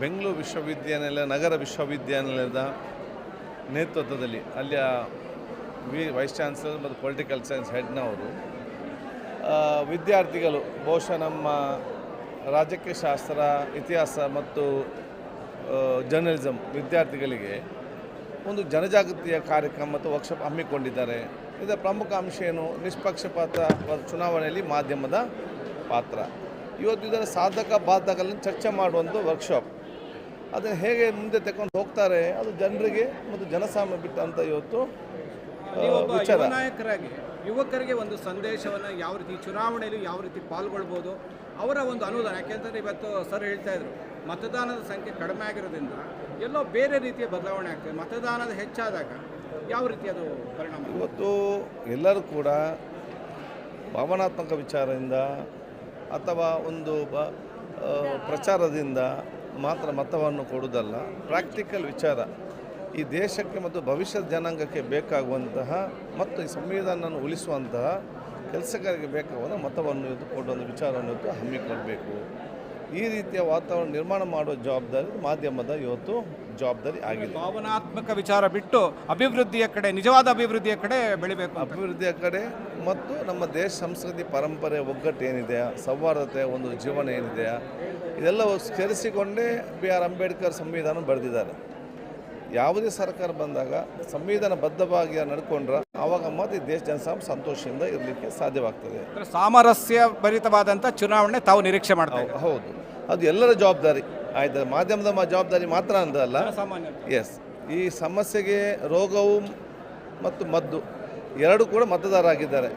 ಬೆಂಗಳೂರು ವಿಶ್ವವಿದ್ಯಾನಿಲಯ ನಗರ ವಿಶ್ವವಿದ್ಯಾನಿಲಯದ ನೇತೃತ್ವದಲ್ಲಿ ಅಲ್ಲಿಯ ವಿ ವೈಸ್ ಚಾನ್ಸಲರ್ ಮತ್ತು ಪೊಲಿಟಿಕಲ್ ಸೈನ್ಸ್ ಹೆಡ್ನವರು ವಿದ್ಯಾರ್ಥಿಗಳು, ಬಹುಶಃ ನಮ್ಮ ರಾಜಕೀಯ ಶಾಸ್ತ್ರ, ಇತಿಹಾಸ ಮತ್ತು ಜರ್ನಲಿಸಮ್ ವಿದ್ಯಾರ್ಥಿಗಳಿಗೆ ಒಂದು ಜನಜಾಗೃತಿಯ ಕಾರ್ಯಕ್ರಮ ಮತ್ತು ವರ್ಕ್ಶಾಪ್ ಹಮ್ಮಿಕೊಂಡಿದ್ದಾರೆ. ಇದರ ಪ್ರಮುಖ ಅಂಶ ಏನು? ನಿಷ್ಪಕ್ಷಪಾತ ಚುನಾವಣೆಯಲ್ಲಿ ಮಾಧ್ಯಮದ ಪಾತ್ರ. ಇವತ್ತು ಇದರ ಸಾಧಕ ಬಾಧಕಗಳನ್ನು ಚರ್ಚೆ ಮಾಡುವಂಥ ವರ್ಕ್ಶಾಪ್ ಅದನ್ನು ಹೇಗೆ ಮುಂದೆ ತಗೊಂಡು ಹೋಗ್ತಾರೆ ಅದು ಜನರಿಗೆ ಮತ್ತು ಜನಸಾಮಾನ್ಯ ಬಿಟ್ಟಂತ ಇವತ್ತು ವಿಚಾರ. ನಾಯಕರಾಗಿ ಯುವಕರಿಗೆ ಒಂದು ಸಂದೇಶವನ್ನು ಯಾವ ರೀತಿ ಚುನಾವಣೆಯಲ್ಲಿ ಯಾವ ರೀತಿ ಪಾಲ್ಗೊಳ್ಬೋದು ಅವರ ಒಂದು ಅನುದಾನ ಯಾಕೆಂದರೆ ಇವತ್ತು ಸರ್ ಹೇಳ್ತಾ ಇದ್ರು ಮತದಾನದ ಸಂಖ್ಯೆ ಕಡಿಮೆ ಆಗಿರೋದ್ರಿಂದ ಎಲ್ಲೋ ಬೇರೆ ರೀತಿಯ ಬದಲಾವಣೆ ಆಗ್ತದೆ. ಮತದಾನದ ಹೆಚ್ಚಾದಾಗ ಯಾವ ರೀತಿ ಅದು ಪರಿಣಾಮ ಇವತ್ತು ಎಲ್ಲರೂ ಕೂಡ ಭಾವನಾತ್ಮಕ ವಿಚಾರದಿಂದ ಅಥವಾ ಒಂದು ಪ್ರಚಾರದಿಂದ ಮಾತ್ರ ಮತವನ್ನು ಕೊಡುವುದಲ್ಲ. ಪ್ರಾಕ್ಟಿಕಲ್ ವಿಚಾರ. ಈ ದೇಶಕ್ಕೆ ಮತ್ತು ಭವಿಷ್ಯದ ಜನಾಂಗಕ್ಕೆ ಬೇಕಾಗುವಂತಹ ಮತ್ತು ಈ ಸಂವಿಧಾನವನ್ನು ಉಳಿಸುವಂತಹ ಕೆಲಸಗಾರರಿಗೆ ಬೇಕಾಗುವಂಥ ಮತವನ್ನು ಇದು ಕೊಡುವಂಥ ವಿಚಾರವನ್ನು ಹಮ್ಮಿಕೊಳ್ಬೇಕು. ಈ ರೀತಿಯ ವಾತಾವರಣ ನಿರ್ಮಾಣ ಮಾಡುವ ಜವಾಬ್ದಾರಿ ಮಾಧ್ಯಮದ ಇವತ್ತು ಜವಾಬ್ದಾರಿ ಆಗಿದೆ. ಭಾವನಾತ್ಮಕ ವಿಚಾರ ಬಿಟ್ಟು ಅಭಿವೃದ್ಧಿಯ ಕಡೆ ನಿಜವಾದ ಅಭಿವೃದ್ಧಿಯ ಕಡೆ ಬೆಳಿಬೇಕು ಅಭಿವೃದ್ಧಿಯ ಕಡೆ ಮತ್ತು ನಮ್ಮ ದೇಶ ಸಂಸ್ಕೃತಿ ಪರಂಪರೆ ಒಗ್ಗಟ್ಟು ಏನಿದೆ ಸೌಹಾರ್ದತೆ ಒಂದು ಜೀವನ ಏನಿದೆ ಇದೆಲ್ಲವೂ ಸೇರಿಸಿಕೊಂಡೇ ಬಿ ಆರ್ ಅಂಬೇಡ್ಕರ್ ಸಂವಿಧಾನ ಬರೆದಿದ್ದಾರೆ. ಯಾವುದೇ ಸರ್ಕಾರ ಬಂದಾಗ ಸಂವಿಧಾನ ಬದ್ಧವಾಗಿ ನಡ್ಕೊಂಡ್ರೆ ಆವಾಗ ಮಾತ್ರ ಈ ದೇಶ ಜನಸಾಮಾನ್ಯ ಸಂತೋಷದಿಂದ ಇರಲಿಕ್ಕೆ ಸಾಧ್ಯವಾಗ್ತದೆ. ಸಾಮರಸ್ಯ ಭರಿತವಾದಂಥ ಚುನಾವಣೆ ತಾವು ನಿರೀಕ್ಷೆ ಮಾಡ್ತಾವೆ ಹೌದು. ಅದು ಎಲ್ಲರ ಜವಾಬ್ದಾರಿ. ಆಯ್ತು ಮಾಧ್ಯಮದ ಮ- ಜವಾಬ್ದಾರಿ ಮಾತ್ರ ಅಂತಲ್ಲ ಸಾಮಾನ್ಯ ಎಸ್ ಈ ಸಮಸ್ಯೆಗೆ ರೋಗವು ಮತ್ತು ಮದ್ದು ಎರಡು ಕೂಡ ಮತದಾರರಾಗಿದ್ದಾರೆ.